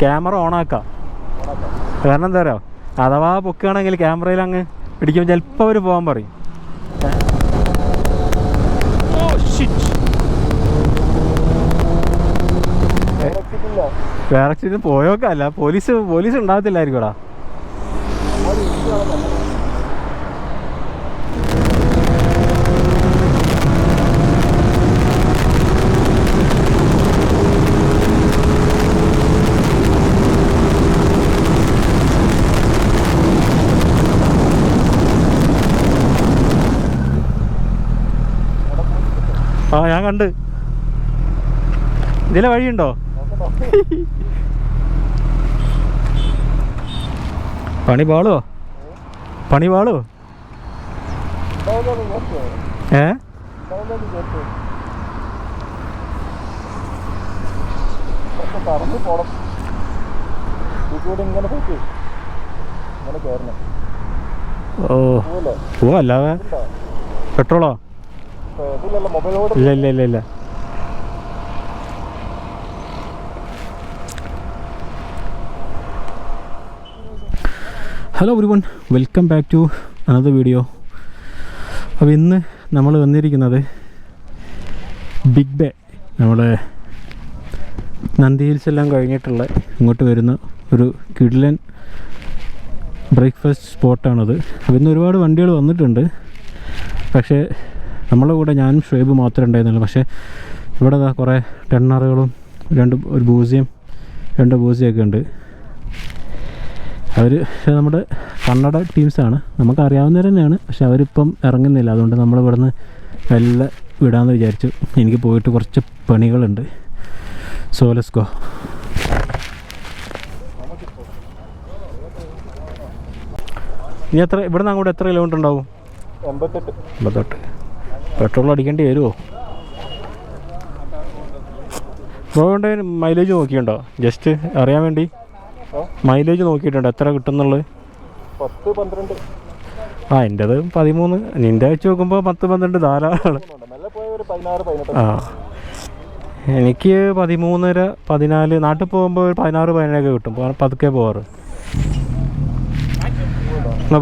Camera ഓണാക്കാം. കാരണം എന്താ പറയുക അഥവാ പൊക്കുകയാണെങ്കിൽ ക്യാമറയിൽ അങ്ങ് പിടിക്കുമ്പോൾ ചിലപ്പോൾ അവർ പോകാൻ പറയും. വേറെ പോയോക്കല്ല പോലീസ് പോലീസ് ഉണ്ടാകത്തില്ലായിരിക്കുംടാ കണ്ട്. ഇതിലെ വഴിയുണ്ടോ? പണി പാളോ? പണി പാളോ? ഏ? പറന്ന് പോണം ഇതിലൂടെ ഇങ്ങനെ പോയിട്ട് ഇങ്ങനെ കയറണം ഓ. പോവല്ലേ? ഓ അല്ലാതെ ഉണ്ടോ പെട്രോളോ? ഇല്ല ഇല്ല ഇല്ല ഇല്ല. ഹലോ ഒരു one welcome back to another video അപ്പോൾ ഇന്ന് നമ്മൾ വന്നിരിക്കുന്നത് ബിഗ് ബേ നമ്മുടെ നന്ദി ഹിൽസ് എല്ലാം കഴിഞ്ഞിട്ടുള്ള ഇങ്ങോട്ട് വരുന്ന ഒരു കിഡ്ലൻ ബ്രേക്ക്ഫാസ്റ്റ് സ്പോട്ടാണത് അപ്പോൾ ഇന്ന് ഒരുപാട് വണ്ടികൾ വന്നിട്ടുണ്ട്. പക്ഷേ നമ്മളെ കൂടെ ഞാനും ഷുവേബ് മാത്രമേ ഉണ്ടായിരുന്നുള്ളൂ. പക്ഷേ ഇവിടെ ഇതാ കുറേ ടെണ്ണറുകളും രണ്ട് ഒരു ബൂസിയും രണ്ട് ബൂസിയൊക്കെ ഉണ്ട്. അവർ നമ്മുടെ കന്നഡ ടീംസാണ് നമുക്കറിയാവുന്നവർ തന്നെയാണ്. പക്ഷെ അവരിപ്പം ഇറങ്ങുന്നില്ല. അതുകൊണ്ട് നമ്മൾ ഇവിടുന്ന് മെല്ലെ വിടാമെന്ന് വിചാരിച്ചു. എനിക്ക് പോയിട്ട് കുറച്ച് പണികളുണ്ട്. സോ ലെറ്റ്സ് ഗോ ഇനി എത്ര ഇവിടുന്ന് അങ്ങോട്ട് എത്ര കിലോമീറ്റർ ഉണ്ടാവും? എൺപത്തെട്ട്. അമ്പത്തെട്ട് പെട്രോൾ അടിക്കേണ്ടി വരുമോ ബ്രോയുടെ മൈലേജ് നോക്കിയിട്ടുണ്ടോ? ജസ്റ്റ് അറിയാൻ വേണ്ടി. മൈലേജ് നോക്കിയിട്ടുണ്ടോ? എത്ര കിട്ടുന്നുള്ളത്? പത്ത് പന്ത്രണ്ട്. ആ എന്റെത് പതിമൂന്ന്. നിന്റെ വെച്ച് നോക്കുമ്പോൾ പത്ത് പന്ത്രണ്ട് ധാരാളമാണ് ആ. എനിക്ക് പതിമൂന്നര പതിനാല് നാട്ടിൽ പോകുമ്പോൾ ഒരു പതിനാറ് പതിനേഴൊക്കെ കിട്ടും. പതുക്കെ പോവാറ്. എന്നാ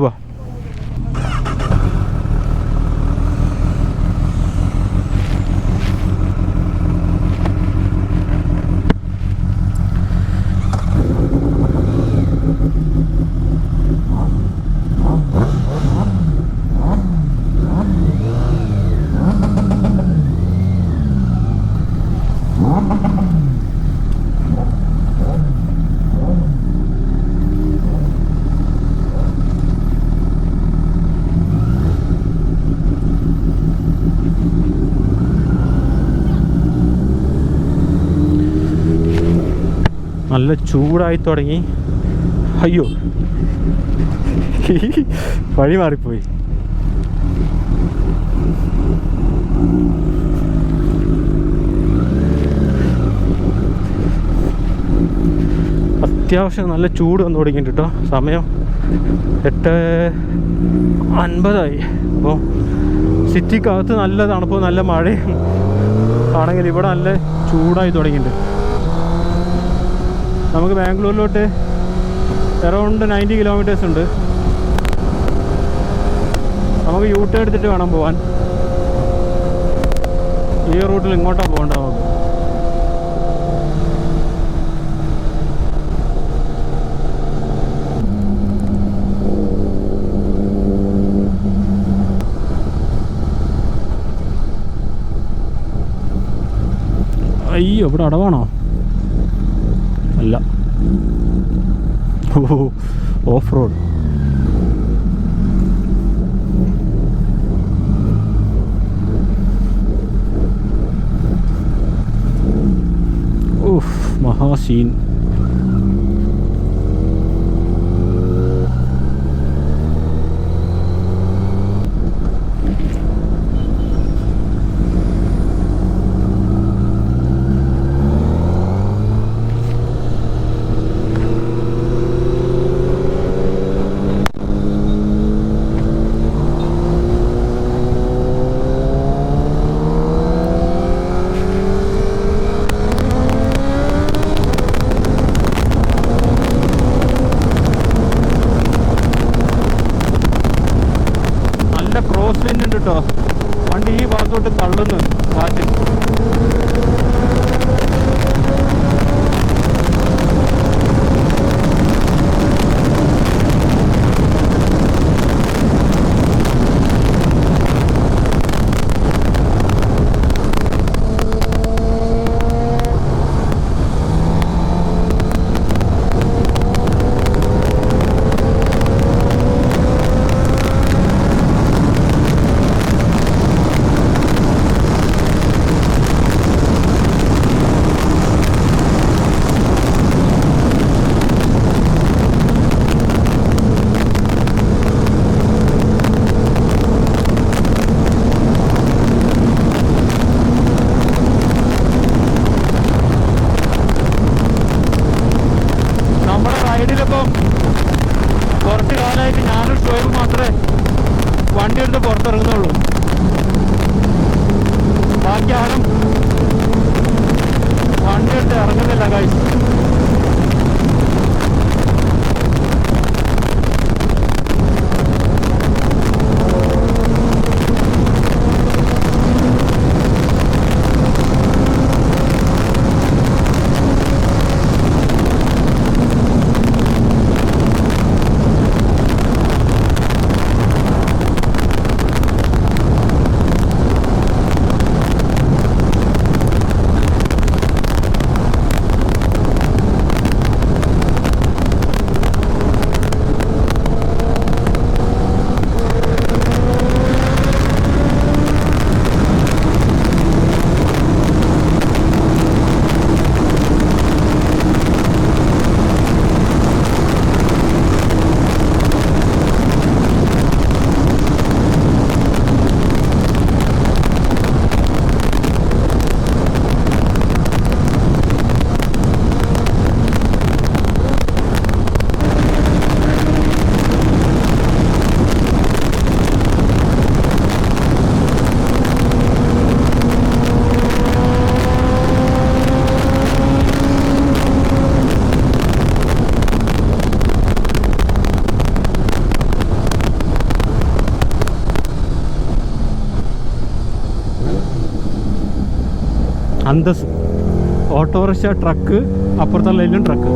നല്ല ചൂടായി തുടങ്ങി. അയ്യോ. വഴി മാറിപ്പോയി. അത്യാവശ്യം നല്ല ചൂട് വന്നു തുടങ്ങിയിട്ടുണ്ട് കേട്ടോ സമയം എട്ട് അൻപതായി. അപ്പോൾ സിറ്റിക്കകത്ത് നല്ല തണുപ്പ് നല്ല മഴയും ആണെങ്കിൽ ഇവിടെ നല്ല ചൂടായി തുടങ്ങിയിട്ടുണ്ട്. നമുക്ക് ബാംഗ്ലൂരിലോട്ട് അറൗണ്ട് നയന്റി കിലോമീറ്റേഴ്സ് ഉണ്ട്. നമുക്ക് യൂ ടേൺ എടുത്തിട്ട് വേണം പോകാൻ ഈ റൂട്ടിൽ ഇങ്ങോട്ടാണ് പോകേണ്ടത് നമുക്ക്. അയ്യോ ഇവിടെ അടവാണോ? seen Hadi. അന്തസ്. ഓട്ടോറിക്ഷ ട്രക്ക് അപ്പുറത്തുള്ള ലൈനിലും ട്രക്ക്.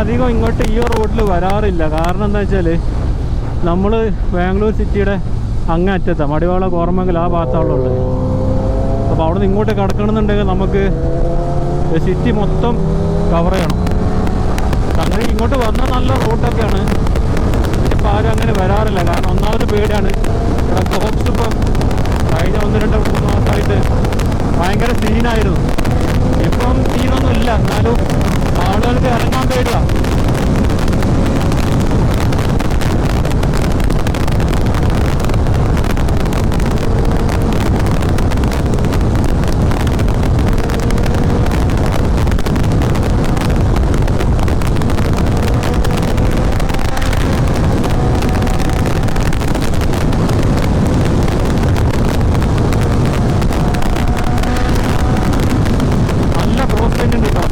അധികം ഇങ്ങോട്ട് ഈ റോഡിൽ വരാറില്ല. കാരണം എന്താ വെച്ചാൽ നമ്മൾ ബാംഗ്ലൂർ സിറ്റിയുടെ അങ്ങേ അറ്റത്താണ് മടിവാള കോർമെങ്കിൽ ആ ഭാഗത്താണുള്ളത്. അപ്പോൾ അവിടെ നിന്ന് ഇങ്ങോട്ട് കിടക്കണമെന്നുണ്ടെങ്കിൽ നമുക്ക് സിറ്റി മൊത്തം കവർ ചെയ്യണം. അങ്ങനെ ഇങ്ങോട്ട് വന്ന നല്ല റൂട്ടൊക്കെയാണ്. ഇപ്പം ആരും അങ്ങനെ വരാറില്ല. കാരണം ഒന്നാമത് പേടിയാണ്. ഇവിടെ ഇപ്പം ഭയങ്കര സീനായിരുന്നു ഇപ്പം സീനൊന്നും ഇല്ല എന്നാലും ആളുകൾക്ക് ഇറങ്ങാൻ പേടില്ല നല്ല ക്രോസ് ഉണ്ട് കേട്ടോ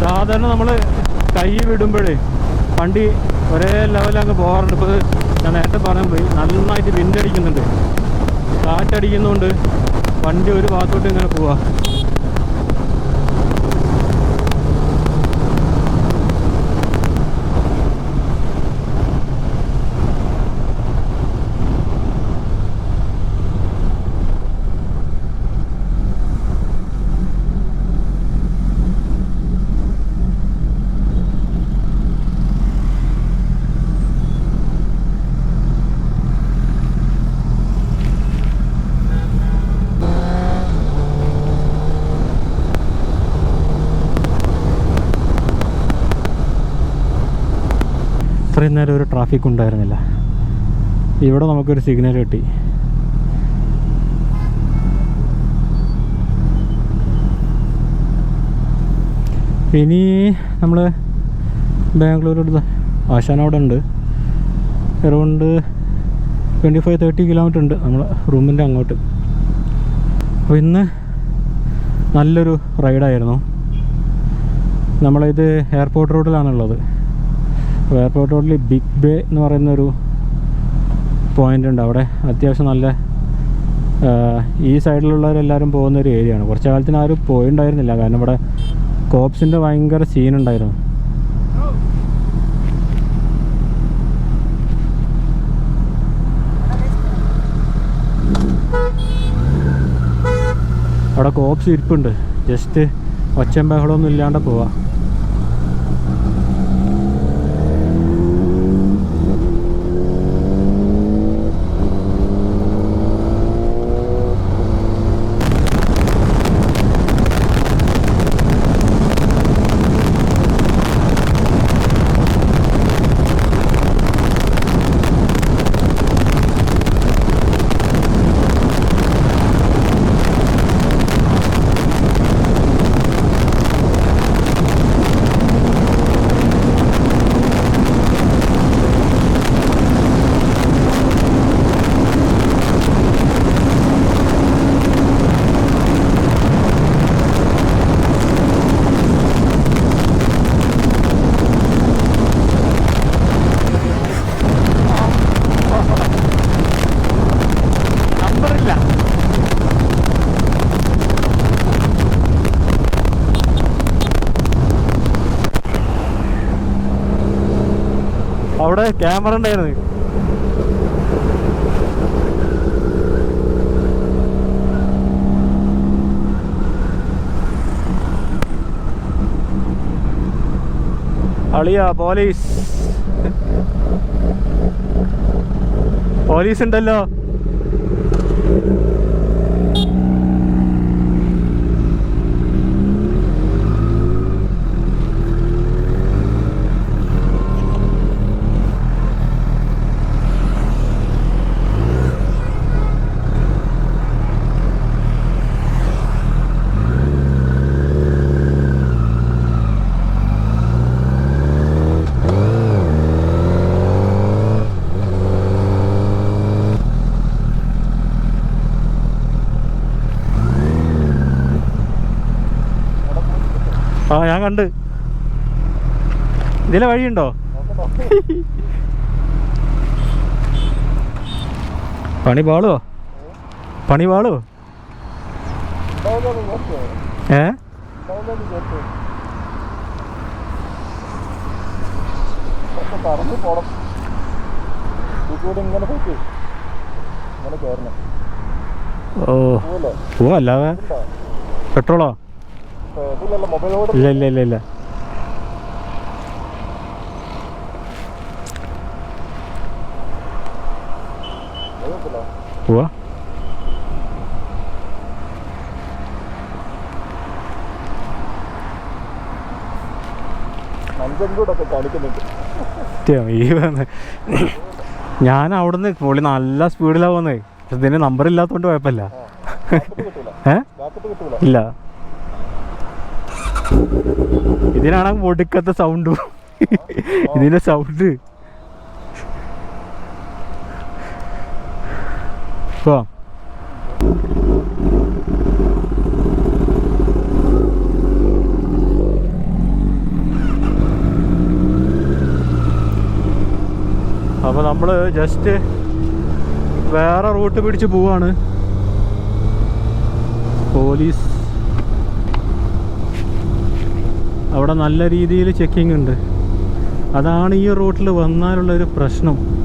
സാധാരണ നമ്മൾ കൈ വിടുമ്പോഴേ വണ്ടി ഒരേ ലെവലങ്ങ് പോകാറുണ്ട്. ഇപ്പോൾ ഞാൻ നേരത്തെ പറയാൻ പോയി നന്നായിട്ട് വിൻഡടിക്കുന്നുണ്ട് കാറ്റടിക്കുന്നതുകൊണ്ട് വണ്ടി ഒരു ഭാഗത്തോട്ട് ഇങ്ങനെ പോവാ. ട്രാഫിക് ഉണ്ടായിരുന്നില്ല. ഇവിടെ നമുക്കൊരു സിഗ്നൽ കിട്ടി. ഇനി നമ്മൾ ബാംഗ്ലൂർ ആശാൻ അവിടെ ഉണ്ട് around twenty five thirty kilometre ഉണ്ട് നമ്മൾ റൂമിന്റെ അങ്ങോട്ട്. അപ്പോൾ ഇന്ന് നല്ലൊരു റൈഡായിരുന്നു നമ്മളിത് എയർപോർട്ട് റോഡിലാണുള്ളത് എയർപോർട്ട് റോഡിൽ ബിഗ് ബേ എന്ന് പറയുന്നൊരു പോയിന്റ് ഉണ്ട്. അവിടെ അത്യാവശ്യം നല്ല ഈ സൈഡിലുള്ളവരെല്ലാവരും പോകുന്ന ഒരു ഏരിയയാണ് കുറച്ച് കാലത്തിന് ആരും പോയിണ്ടായിരുന്നില്ല കാരണം ഇവിടെ കോപ്സിന്റെ ഭയങ്കര സീനുണ്ടായിരുന്നു അവിടെ കോപ്സ് ഇരിപ്പുണ്ട്. ജസ്റ്റ് ഒച്ചയും ബഹളമൊന്നും ഇല്ലാണ്ട് പോവാ. ക്യാമറ ഉണ്ടായിരുന്നു. അളിയ പോലീസ്. പോലീസ് ഉണ്ടല്ലോ. കണ്ട്. ഇതിലെ വഴിയുണ്ടോ? പണി പാളുവോ? പണി വിചാരിച്ചു ഏ? ഓ. ഓ പെട്രോളോ ഇപ്പൊ ഇതിലല്ല മൊബൈൽ റോഡ് ഇല്ല ഇല്ല ഇല്ല ഇല്ല. പോവാ. ഞാൻ അവിടുന്ന് പുള്ളി നല്ല സ്പീഡിലാ പോകുന്നത് പക്ഷെ ഇതിന് നമ്പർ ഇല്ലാത്തതുകൊണ്ട് കുഴപ്പമില്ല. ഏ? ഇല്ല. ഇതിനാണ് ഒടുക്കത്തെ സൗണ്ട് ഇതിന്റെ സൗണ്ട് പോവാം അപ്പോൾ നമ്മൾ ജസ്റ്റ് വേറെ റൂട്ട് പിടിച്ച് പോവാണ്. പോലീസ് അവിടെ നല്ല രീതിയിൽ ചെക്കിംഗ് ഉണ്ട്. അതാണ് ഈ റൂട്ടിൽ വന്നാലുള്ളൊരു പ്രശ്നം.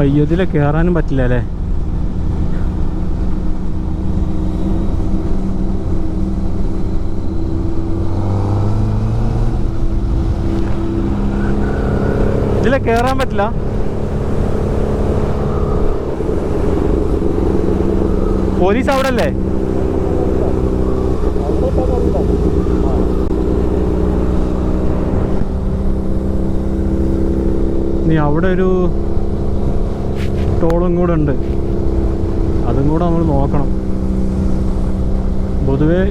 അയ്യോ ഇതിലെ കയറാനും പറ്റില്ല അല്ലേ? ഇതിലെ കയറാൻ പറ്റില്ല. പോലീസ് അവിടെ അല്ലേ നീ അവിടെ ഒരു ടോളും കൂടെ ഉണ്ട്. അതും കൂടെ നമ്മൾ നോക്കണം. പൊതുവേ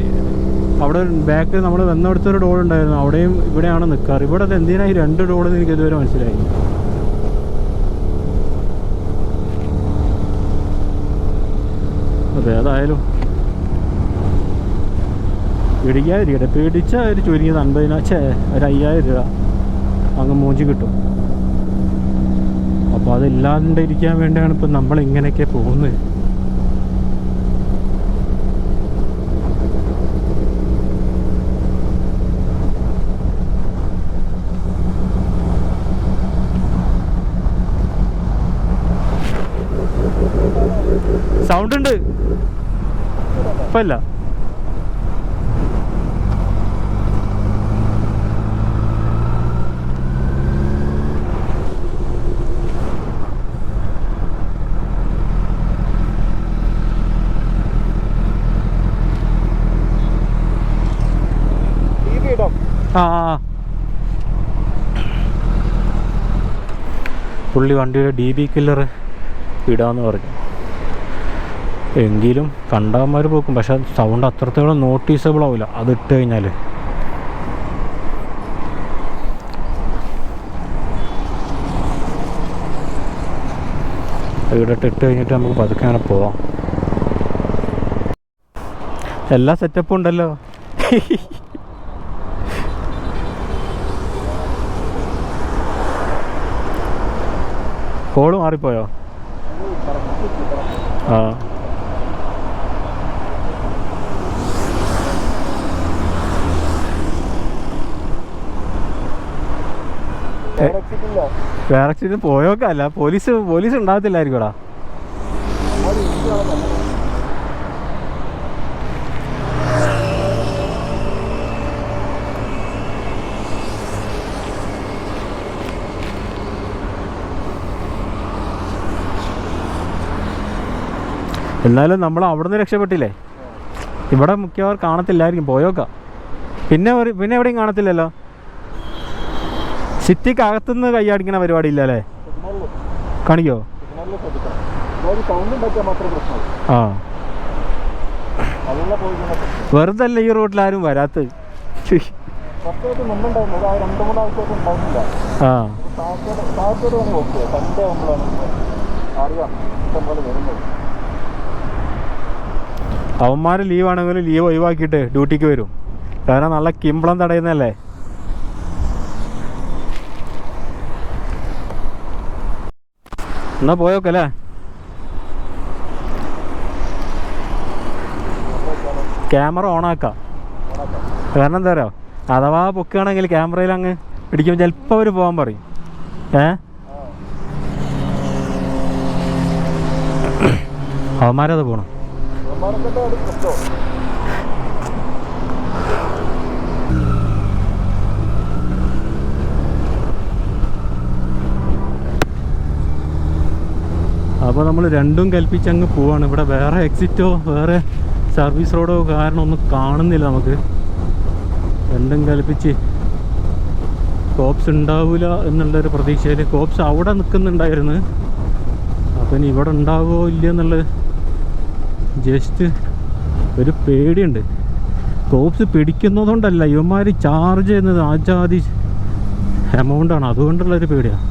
അവിടെ ബാക്കിൽ നമ്മൾ വന്നെടുത്തൊരു ടോൾ ഉണ്ടായിരുന്നു. അവിടെയും ഇവിടെയാണ് നിൽക്കാറ് ഇവിടെ അത് എന്തിനാ ഈ രണ്ട് ഡോളെന്ന് എനിക്ക് ഇതുവരെ മനസ്സിലായി അതെ അതായാലും പിടിക്കാതിരിക്കട്ടെ പേടിച്ചാൽ ഒരു ചുരുങ്ങിയത് അൻപതിനാ ഛേ ഒരു അയ്യായിരം രൂപ അങ്ങ് മൂഞ്ചി കിട്ടും. അപ്പോൾ അതില്ലാണ്ടിരിക്കാൻ വേണ്ടിയാണ് ഇപ്പം നമ്മൾ ഇങ്ങനെയൊക്കെ പോകുന്നത്. സൗണ്ട് ഉണ്ട്? ഇപ്പല്ല. ആ. പുള്ളി വണ്ടിയുടെ ഡി ബി കില്ലർ ഇടാന്ന് പറഞ്ഞു. എങ്കിലും കണ്ടവന്മാർ പോക്കും പക്ഷെ സൗണ്ട് അത്രത്തോളം നോട്ടീസബിൾ ആവില്ല അത് ഇട്ട് കഴിഞ്ഞാൽ ഇവിടെ ഇട്ട് കഴിഞ്ഞിട്ട് നമുക്ക് പതുക്കെ അങ്ങനെ പോവാം. എല്ലാ സെറ്റപ്പും ഉണ്ടല്ലോ. കോൾ മാറിപ്പോയോ? ആ. വേറെ പോയോക്കല്ല പോലീസ് പോലീസ് ഉണ്ടാകത്തില്ലായിരിക്കുംടാ എന്നാലും നമ്മൾ അവിടുന്ന് രക്ഷപ്പെട്ടില്ലേ? ഇവിടെ മിക്കവാർ കാണത്തില്ലായിരിക്കും പോയോക്കാം. പിന്നെ ഒരു പിന്നെ എവിടെയും കാണത്തില്ലല്ലോ? സിറ്റിക്ക് അകത്തുനിന്ന് കൈയടിക്കണ പരിപാടി ഇല്ലല്ലേ കാണിക്കോ? ആ. വെറുതെ അല്ല ഈ റോട്ടിൽ ആരും വരാത്ത ആ. അവന്മാർ ലീവാണെങ്കിൽ ലീവ് ഒഴിവാക്കിയിട്ട് ഡ്യൂട്ടിക്ക് വരും. കാരണം നല്ല കിമ്പളം തടയുന്നല്ലേ എന്നാ പോയോക്കല്ലേ ക്യാമറ ഓണാക്കാം. കാരണം എന്താ പറയുക അഥവാ പൊക്കുകയാണെങ്കിൽ ക്യാമറയിൽ അങ്ങ് പിടിക്കുമ്പോൾ ചിലപ്പോൾ അവർ പോകാൻ പറയും. ഏ? അവന്മാരത് പോകണം അപ്പോൾ നമ്മൾ രണ്ടും കൽപ്പിച്ച് അങ്ങ് പോവാണ്. ഇവിടെ വേറെ എക്സിറ്റോ വേറെ സർവീസ് റോഡോ കാരണം ഒന്നും കാണുന്നില്ല നമുക്ക്. രണ്ടും കൽപ്പിച്ച് കോപ്സ് ഉണ്ടാവില്ല എന്നുള്ളൊരു പ്രതീക്ഷയിൽ കോപ്സ് അവിടെ നിൽക്കുന്നുണ്ടായിരുന്നു അപ്പം ഇനി ഇവിടെ ഉണ്ടാവുമോ ഇല്ല എന്നുള്ളത് ജസ്റ്റ് ഒരു പേടിയുണ്ട്. കോപ്സ് പിടിക്കുന്നതുകൊണ്ടല്ല ഇവന്മാർ ചാർജ് ചെയ്യുന്നത് ആജാതി എമൗണ്ടാണ് അതുകൊണ്ടുള്ളൊരു പേടിയാണ്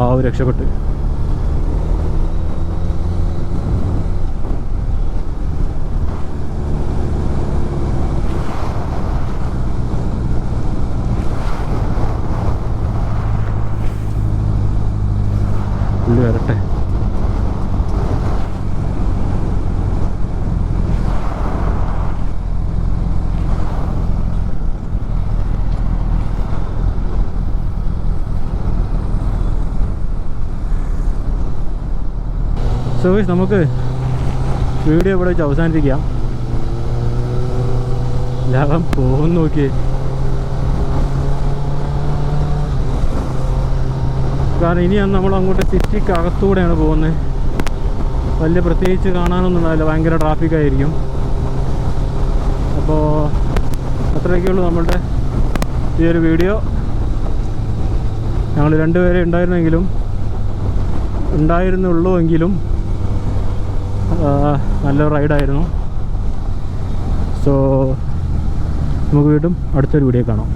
ആ രക്ഷപ്പെട്ട്. വരട്ടെ സോ നമുക്ക് വീഡിയോ ഇവിടെ വെച്ച് അവസാനിപ്പിക്കാം. ലാഭം പോകുന്നു നോക്കിയേ. കാരണം ഇനിയാണ് നമ്മൾ അങ്ങോട്ട് സിറ്റിക്ക് അകത്തൂടെയാണ് പോകുന്നത്. വലിയ പ്രത്യേകിച്ച് കാണാനൊന്നും ഉണ്ടാവില്ല ഭയങ്കര ട്രാഫിക് ആയിരിക്കും. അപ്പോൾ അത്രയൊക്കെയുള്ളൂ നമ്മളുടെ ഈ ഒരു വീഡിയോ ഞങ്ങൾ രണ്ടുപേരെ ഉണ്ടായിരുന്നെങ്കിലും ഉണ്ടായിരുന്നുള്ളൂ എങ്കിലും നല്ല റൈഡായിരുന്നു സോ നമുക്ക് വീണ്ടും അടുത്തൊരു വീഡിയോ കാണാം.